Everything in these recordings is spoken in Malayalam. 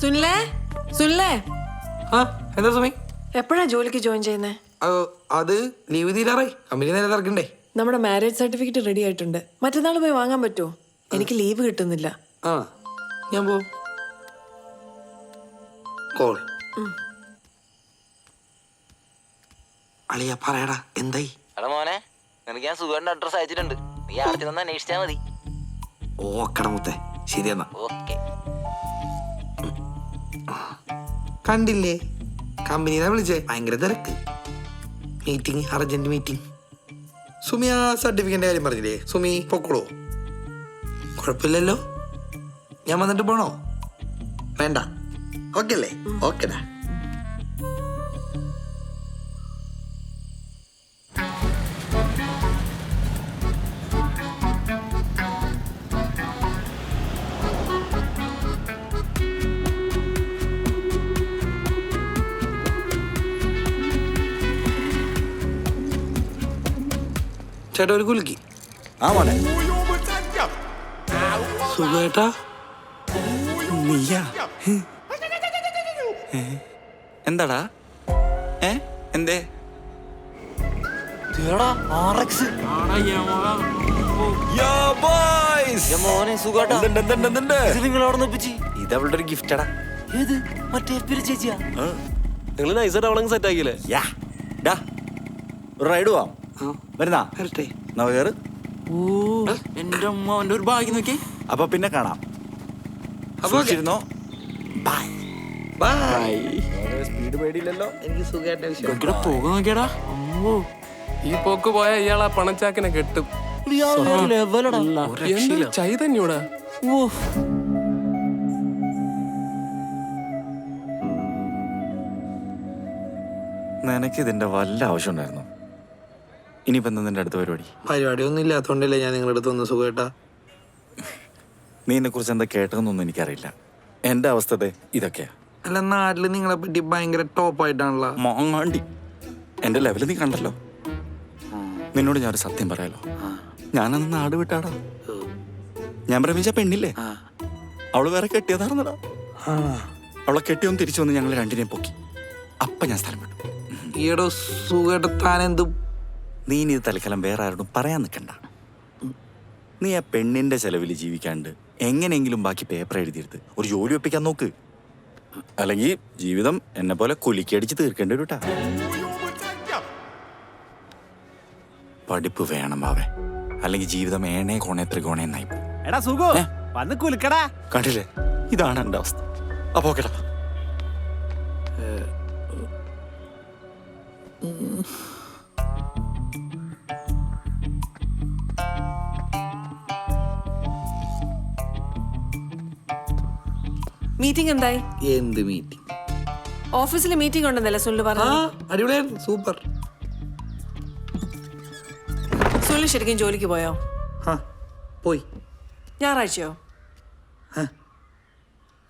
സുനിലേ? സുനിലേ? ആ എന്താ സുമി? എപ്പോഴാ ജോലിക്ക് ജോയിൻ ചെയ്യുന്നേ? അത് ലീവ് തീരാറേ കമ്പനി നേരെ തിരക്കണ്ടേ നമ്മുടെ മാരേജ് സർട്ടിഫിക്കറ്റ് റെഡി ആയിട്ടുണ്ട്. മറ്റന്നാൾ പോയി വാങ്ങാൻ പറ്റുമോ? എനിക്ക് ലീവ് കിട്ടുന്നില്ല. ആ ഞാൻ പോ കോൾ. അളിയ പറയടാ എന്തായി? എടാ മോനെ നിനക്ക് ഞാൻ സുഖന്റെ അഡ്രസ് അയച്ചിട്ടുണ്ട്. നീ ആദ്യം തന്നെ അന്വേഷിച്ചാ മതി. ഓക്കട മുത്തേ. ശരി എന്നാ. ഓക്കെ. കണ്ടില്ലേ? കമ്പനിനെ വിളിച്ചേ. ഭയങ്കര തിരക്ക്. മീറ്റിംഗ് അർജന്റ് മീറ്റിംഗ് സുമി ആ സർട്ടിഫിക്കറ്റിന്റെ കാര്യം പറഞ്ഞില്ലേ? സുമി പൊക്കോളൂ. കുഴപ്പമില്ലല്ലോ. ഞാൻ വന്നിട്ട് പോണോ? വേണ്ട. ഓക്കെ അല്ലേ? ഓക്കെടാ ചേട്ടാ ഒരു കുലുക്കി ആ മോനെ. സുഖേട്ടാ? നീയാ? എന്താടാ? ഏ? എന്തേ? ഇതവളുടെ ഒരു ഗിഫ്റ്റടാ. ഏത്? മറ്റേ ചേച്ചിയാ? നിങ്ങൾ നൈസായിട്ട് അവളങ്ങ് സെറ്റ് ആക്കിയില്ലേ? റൈഡ് പോവാം. വരുന്നാ? വരട്ടെ. എന്നാ കയറ് ഓ എന്റെ അമ്മ അവന്റെ ഒരു ഭാഗ്യം നോക്കി അപ്പൊ പിന്നെ കാണാം. അപ്പൊ സൂക്ഷിച്ചിരുന്നോ? ബൈ ബൈ സ്പീഡ് പേടിയില്ലല്ലോ? എനിക്ക് സുഖമായിട്ട് പോകാൻ നോക്കിയടാ. അമ്മോ. ഈ പോക്ക് പോയ ഇയാളാ പണച്ചാക്കിനെ കെട്ടും. ചൈതന്യൂടാ നിനക്കിതിന്റെ നിനക്ക് ഇതിന്റെ വല്ല ആവശ്യം ഉണ്ടായിരുന്നു ഇനിയിപ്പോ എന്താ അടുത്ത പരിപാടി? പരിപാടി ഒന്നും ഇല്ലാത്തോണ്ടല്ലേ ഞാൻ നിങ്ങളുടെ അടുത്ത് ഒന്ന് സുഖേട്ടാ. നീ എന്നെ കുറിച്ച് എന്താ കേട്ടതെന്നൊന്നും എനിക്കറിയില്ല. എന്റെ അവസ്ഥത്തെ ഇതൊക്കെയാ. അല്ല നാട്ടിൽ നിങ്ങളെ പറ്റി ഭയങ്കര ടോപ്പായിട്ടാണല്ലോ മോങ്ങാണ്ടി. എന്റെ ലെവൽ നീ കണ്ടല്ലോ. നിന്നോട് ഞാനൊരു സത്യം പറയാലോ. ഞാനന്ന് നാട് വിട്ടാടാ. ഞാൻ പ്രേമിച്ച പെണ്ണില്ലേ? അവൾ വേറെ കെട്ടിയതാർന്നടാ. അവളെ കെട്ടിയൊന്ന് തിരിച്ചു വന്ന് ഞങ്ങൾ രണ്ടിനെയും പൊക്കി. അപ്പൊ ഞാൻ സ്ഥലം വിട്ടു. ഈയിടെ സുഖം താൻ എന്ത് നീ ഇനി തൽക്കാലം വേറെ ആരോടും പറയാൻ നിൽക്കണ്ട. നീ ആ പെണ്ണിന്റെ ചെലവിൽ ജീവിക്കാണ്ട് എങ്ങനെയെങ്കിലും ബാക്കി പേപ്പർ എഴുതിയെടുത്ത് ഒരു ജോലി ഒപ്പിക്കാൻ നോക്ക്. അല്ലെങ്കിൽ ജീവിതം എന്നെ പോലെ കുലിക്കടിച്ച് തീർക്കേണ്ടി വരും പഠിപ്പ് വേണം ബാവേ അല്ലെങ്കിൽ ജീവിതം ഏണേ കോണേ ത്രികോണേ എന്നായി എടാ സുഖു വന്ന് കുലുക്കടാ. കണ്ടില്ലേ? ഇതാണ് എന്റെ അവസ്ഥ. അപ്പോ കേട്ടാ മീറ്റിംഗ് എന്തായി? എന്ത് മീറ്റിംഗ് ഓഫീസിൽ മീറ്റിംഗ് ഉണ്ടെന്നല്ലേ സുനിൽ ആ പറഞ്ഞു അടിപൊളിയായിരുന്നു. സൂപ്പർ. സുനിൽ ശരിക്കും ജോലിക്ക് പോയോ? ആ പോയി. ഞായറാഴ്ചയോ? ആ.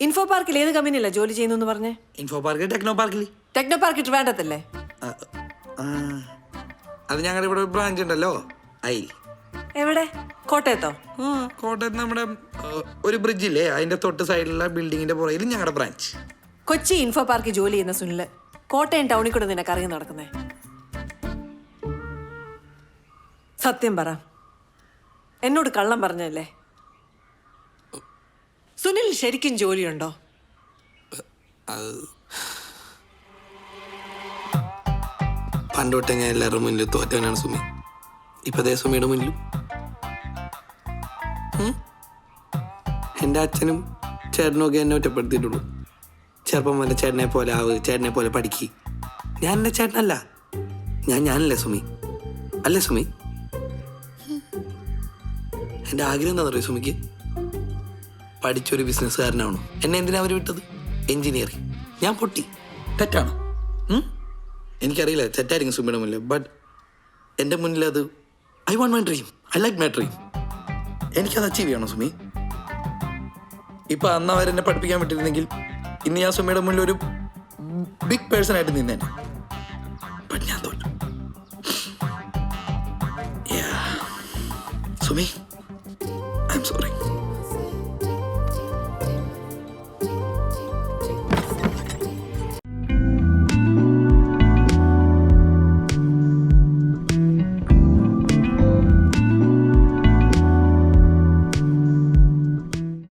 ഇൻഫോ പാർക്കിൽ ഏത് കമ്പനിയല്ല ജോലി ചെയ്യുന്നു എന്ന് പറഞ്ഞേ ഇൻഫോ പാർക്ക് ടെക്നോ പാർക്കിൽ ടെക്നോ പാർക്ക് ട്രിവാൻഡത്തല്ലേ അത് ഞങ്ങളുടെ ഇവിടെ ബ്രാഞ്ച് ഉണ്ടല്ലോ ഐ എവിടെ? കോട്ടയത്തോ? കോട്ടയത്ത് നമ്മുടെ ഒരു ബ്രിഡ്ജില്ലേ അതിന്റെ തൊട്ട് സൈഡിലുള്ള ബിൽഡിങ്ങിന്റെ പുറകിൽ ഞങ്ങളുടെ ബ്രാഞ്ച് കൊച്ചി ഇൻഫോ പാർക്കിൽ ജോലി ചെയ്യുന്ന സുനിൽ കോട്ടയം ടൗണിൽ കൂടെ നിനക്ക് അറിയാൻ നടക്കുന്നേ? സത്യം പറ. എന്നോട് കള്ളം പറഞ്ഞല്ലേ സുനിൽ ശരിക്കും ജോലിയുണ്ടോ? പണ്ടോട്ടെ ഞാൻ എല്ലാവരുടെ മുന്നിൽ തോറ്റവനാണ് സുമി. ഇപ്പൊ അതേ സുമിയുടെ മുന്നിലും. എന്റെ അച്ഛനും ചേട്ടനൊക്കെ എന്നെ ഒറ്റപ്പെടുത്തിയിട്ടുള്ളൂ. ചെറുപ്പം വല്ല ചേട്ടനെ പോലെ ആവ് ചേട്ടനെ പോലെ പഠിക്ക്. ഞാൻ എന്റെ ചേട്ടനല്ല. ഞാൻ ഞാനല്ലേ സുമി? അല്ലേ സുമി? എന്റെ ആഗ്രഹം എന്താണെന്ന് അറിയോ സുമിക്ക്? പഠിച്ചൊരു ബിസിനസ്സുകാരനാണോ എന്നെ എന്തിനാ അവർ വിട്ടത്? എഞ്ചിനീയറിംഗ് ഞാൻ പൊട്ടി. തെറ്റാണ്? എനിക്കറിയില്ല തെറ്റായിരിക്കും സുമിയുടെ മുന്നിൽ ബട്ട് എന്റെ മുന്നിൽ അത് I want my dream I like my dream എനിക്കത് അച്ചീവ് ചെയ്യണം സുമി? ഇപ്പൊ അന്ന് എന്നെ പഠിപ്പിക്കാൻ പറ്റിയിരുന്നെങ്കിൽ ഇന്ന് ഞാൻ സുമിയുടെ മുന്നിൽ ഒരു ബിഗ് പേഴ്സൺ ആയിട്ട് നിന്നേനെ. ഞാൻ തോറ്റു. Sumi I am sorry